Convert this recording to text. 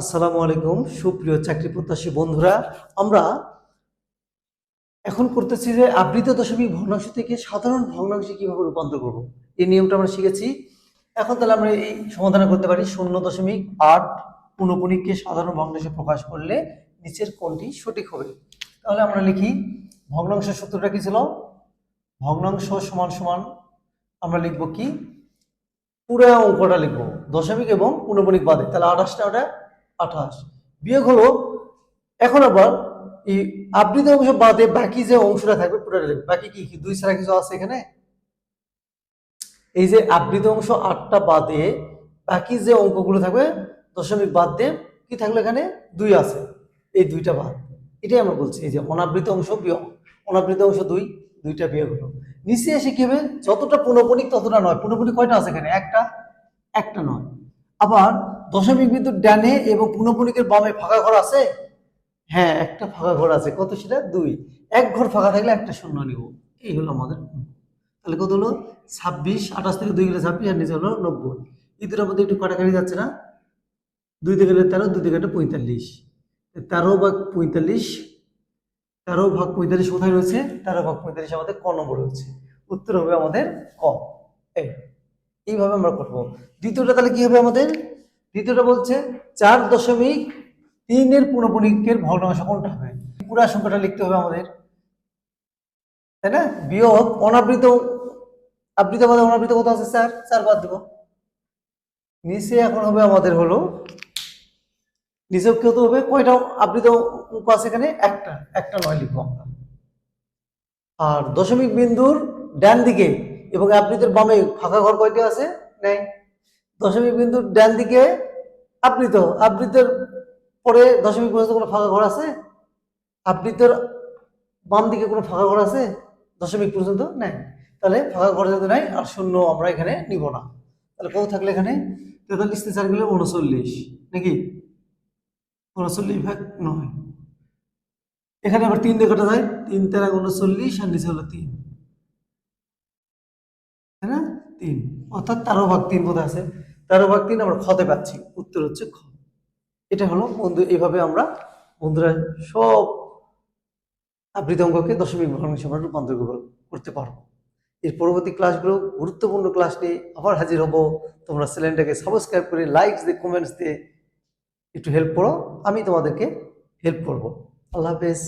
আসসালামু আলাইকুম, সুপ্রিয় চাকরি প্রত্যাশী বন্ধুরা। আমরা এখন করতেছি যে আবৃত দশমিক ভগ্নাংশ থেকে সাধারণ ভগ্নাংশে কীভাবে রূপান্তর করব? এই নিয়মটা আমরা শিখেছি। এখন তাহলে আমরা এই সমাধান করতে পারি শূন্য দশমিক আট পুনপুনিককে সাধারণ ভগ্নাংশে প্রকাশ করলে নিচের কোনটি সঠিক হবে। তাহলে আমরা লিখি, ভগ্নাংশ সূত্রটা কি ছিল? ভগ্নাংশ সমান সমান আমরা লিখব কি? পুরো অঙ্কটা লিখব, দশমিক এবং পুনপুনিক বাদে। তাহলে আঠাশটা ওটা আঠাশ। বিয়োগ হলো, এখন আবার এই আবৃত অংশ বাদে বাকি যে অংশটা থাকবে, পুরোটা লিখব বাকি কি দুই ছাড়া কিছু আছে এখানে? এই যে আবৃত অংশ আটটা বাদে বাকি যে অঙ্কগুলো থাকবে, দশমিক বাদ দিয়ে কি থাকল এখানে? দুই আছে। এই দুইটা বাদ। এটাই আমরা বলছি, এই যে অনাবৃত অংশ বিয়োগ। অনাবৃত অংশ দুই, দুইটা বিয়োগ হলো। নিচে এসে কি হবে? যতটা পুনঃপুনিক ততটা নয়। পুনঃপুনিক কয়টা আছে এখানে? একটা একটা নয়। আবার দশমিক বিন্দুর ডানে এবং পুনঃপুনিকের বামে ফাঁকা ঘর আছে? হ্যাঁ একটা ফাঁকা ঘর আছে। কত সেটা? দুই। এক ঘর ফাঁকা থাকলে একটা শূন্য নিব। এই হলো আমাদের তাহলে কত হলো? ছাব্বিশ, আঠাশ থেকে দুই গেলে ছাব্বিশ, আর নিচে হলো নব্বই। এই দুটোর মধ্যে একটু কাটাকাটি যাচ্ছে না? দুই থেকে গেলে তেরো, দুই থেকে পঁয়তাল্লিশ। তেরো ভাগ পঁয়তাল্লিশ, তেরো ভাগ পঁয়তাল্লিশ কোথায় রয়েছে? তেরো ভাগ পঁয়তাল্লিশ আমাদের ক নম্বর রয়েছে। উত্তর হবে আমাদের ক। এই, এইভাবে আমরা করব। দ্বিতীয়টা তাহলে কি হবে আমাদের? দ্বিতীয়টা বলছে, চার দশমিক তিনের পুনঃপুনিকের ভগ্নাংশ কোনটা হবে? পুরা সংখ্যাটা লিখতে হবে আমাদের। তাই না? বিয়োগ অনাবৃত, আবৃত বাদে অনাবৃত কত আছে স্যার? চার বাদ দেব। নিচে এখন হবে আমাদের হলো নিচে কত হবে, কয়টা আবৃত অঙ্ক আছে এখানে? একটা একটা নয় লিখব আমরা। আর দশমিক বিন্দুর ডান দিকে এবং আবৃতের বামে ফাঁকা ঘর কয়টি আছে? নেই। দশমিক বিন্দুর ডান দিকে আবৃত, আবৃতের পরে দশমিক পর্যন্ত কোনো ফাঁকা ঘর আছে? আবৃতের বাম দিকে কোনো ফাঁকা ঘর আছে? দশমিক পর্যন্ত নেই। তাহলে ফাঁকা ঘর যেহেতু নাই, আর শূন্য আমরা এখানে নিব না। তাহলে কত থাকলে এখানে? তেতাল্লিশ থেকে চার গেলে উনচল্লিশ, নাকি? উনচল্লিশ ভাগ নয়। এখানে আবার তিন দিয়ে কাটা যায়, তিন তেরা উনচল্লিশ আর নিচে হলো তিন। তিন। অর্থাৎ তেরো ভাগ তিন কোথায় আছে। তেরো ভাগ তিন আমরা খতে পাচ্ছি? উত্তর হচ্ছে খ। এটা হলো বন্ধু, এইভাবে আমরা বন্ধুরা সব আবৃত অঙ্ককে দশমিক ভগ্নাংশে আমরা রূপান্তর করতে পারব। এর পরবর্তী ক্লাসগুলো গুরুত্বপূর্ণ ক্লাস নিয়ে আবার হাজির হব। তোমরা চ্যানেলটাকে সাবস্ক্রাইব করে লাইকস দিয়ে কমেন্টস দিয়ে একটু হেল্প করো। আমি তোমাদেরকে হেল্প করব। আল্লাহ হাফেজ।